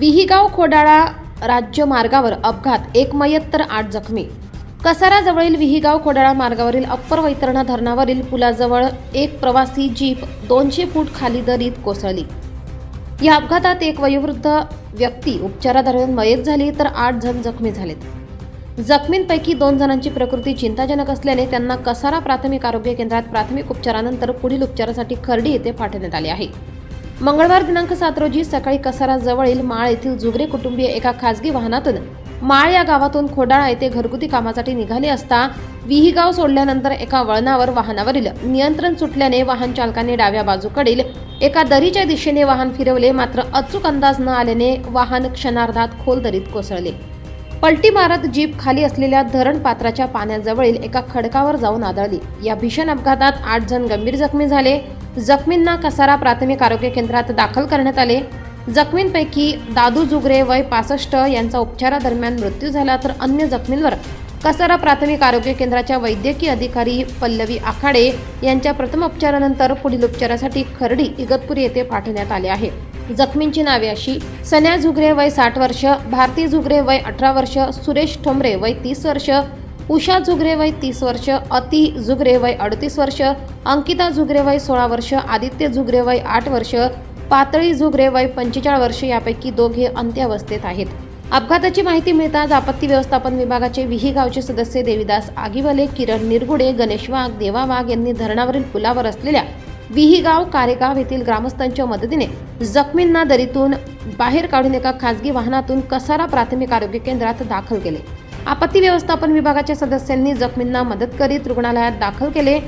विहिगाव खोडाळा राज्य मार्गावर अपघात एक मयत तर आठ जखमी. कसाराजवळील विहिगाव खोडाळा मार्गावरील अप्पर वैतरणा धरणावरील पुलाजवळ एक प्रवासी जीप दोनशे फूट खाली दरीत कोसळली. या अपघातात एक वयोवृद्ध व्यक्ती उपचारादरम्यान मयत झाली तर आठ जण जखमी झालेत. जखमींपैकी दोन जणांची प्रकृती चिंताजनक असल्याने त्यांना कसारा प्राथमिक आरोग्य केंद्रात प्राथमिक उपचारानंतर पुढील उपचारासाठी खर्डी येथे पाठवण्यात आले आहे. मंगळवार दिनांक सात रोजी सकाळी कसारा जवळील माळ येथील जुगरे कुटुंबीय एका खासगी वाहनातून माळ या गावातून खोडाळा येथे घरगुती कामासाठी निघाले असता विहीगाव सोडल्यानंतर एका वळणावर वाहनावरील नियंत्रण सुटल्याने वाहन चालकाने डाव्या बाजूकडील एका दरीच्या दिशेने वाहन फिरवले. मात्र अचूक अंदाज न आल्याने वाहन क्षणार्धात खोल दरीत कोसळले. पलटी मारत जीप खाली असलेल्या धरण पात्राच्या पाण्याजवळील एका खडकावर जाऊन आदळली. या भीषण अपघातात आठ जण गंभीर जखमी झाले. जखमींना कसारा प्राथमिक आरोग्य केंद्रात दाखल करण्यात आले. जखमींपैकी दादू जुगरे वय पासष्ट यांचा उपचारादरम्यान मृत्यू झाला तर अन्य जखमींवर कसारा प्राथमिक आरोग्य केंद्राच्या वैद्यकीय अधिकारी पल्लवी आखाडे यांच्या प्रथम उपचारानंतर पुढील उपचारासाठी खर्डी इगतपुरी येथे पाठवण्यात आले आहे. जखमींची नावे अशी. सन्या झुगरे वय साठ वर्ष भारती झुगरे वय अठरा वर्ष सुरेश ठोंबरे वय तीस वर्ष उषा झुगरे वय तीस वर्ष अति झुगरे वय अडतीस वर्ष अंकिता झुगरे वय सोळा वर्ष आदित्य झुगरे वय आठ वर्ष पातळी झुगरे वय पंचेचाळ वर्ष यापैकी दोघे अंत्यावस्थेत आहेत. अपघाताची माहिती मिळताच आपत्ती व्यवस्थापन विभागाचे विही गावचे सदस्य देविदास आगिवले किरण निरगुडे गणेश वाघ देवा वाघ यांनी धरणावरील पुलावर असलेल्या विहीगाव कारेगाव येथील ग्रामस्थांच्या मदतीने जखमींना दरीतून बाहेर काढून एका खासगी वाहनातून कसारा प्राथमिक आरोग्य केंद्रात दाखल केले. आपत्ती व्यवस्थापन विभागाच्या सदस्यांनी जखमींना मदत करीत रुग्णालयात दाखल केले.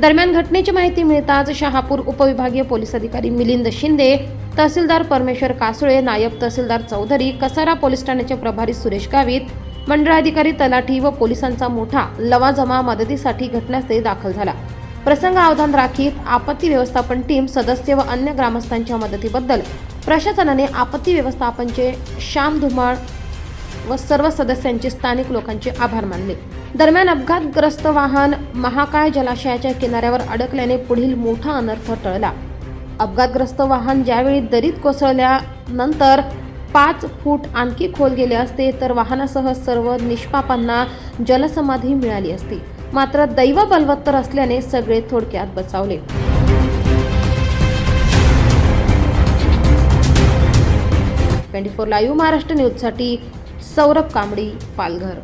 दरम्यान घटनेची माहिती मिळताच शहापूर उपविभागीय पोलीस अधिकारी मिलिंद शिंदे तहसीलदार परमेश्वर कासुळे नायब तहसीलदार चौधरी कसारा पोलीस ठाण्याचे प्रभारी सुरेश गावित मंडळाधिकारी तलाठी व पोलिसांचा मोठा लवाजमा मदतीसाठी घटनास्थळी दाखल झाला. प्रसंग अवधान राखीत आपत्ती व्यवस्थापन टीम सदस्य व अन्य ग्रामस्थांच्या मदतीबद्दल प्रशासनाने आपत्ती व्यवस्थापनचे श्याम धुमाळ व सर्व सदस्यांचे स्थानिक लोकांचे आभार मानले. दरम्यान अपघातग्रस्त वाहन महाकाय जलाशयाच्या किनाऱ्यावर अडकल्याने पुढील मोठा अनर्थ टळला. अपघातग्रस्त वाहन ज्यावेळी दरीत कोसळल्यानंतर पाच फूट आणखी खोल गेले असते तर वाहनासह सर्व निष्पापांना जलसमाधी मिळाली असती. मात्र दैव बलवत्तर असल्याने सगळे थोडक्यात बचावले. ट्वेंटी फोर लाईव्ह महाराष्ट्र न्यूजसाठी सौरभ कांबडी पालघर.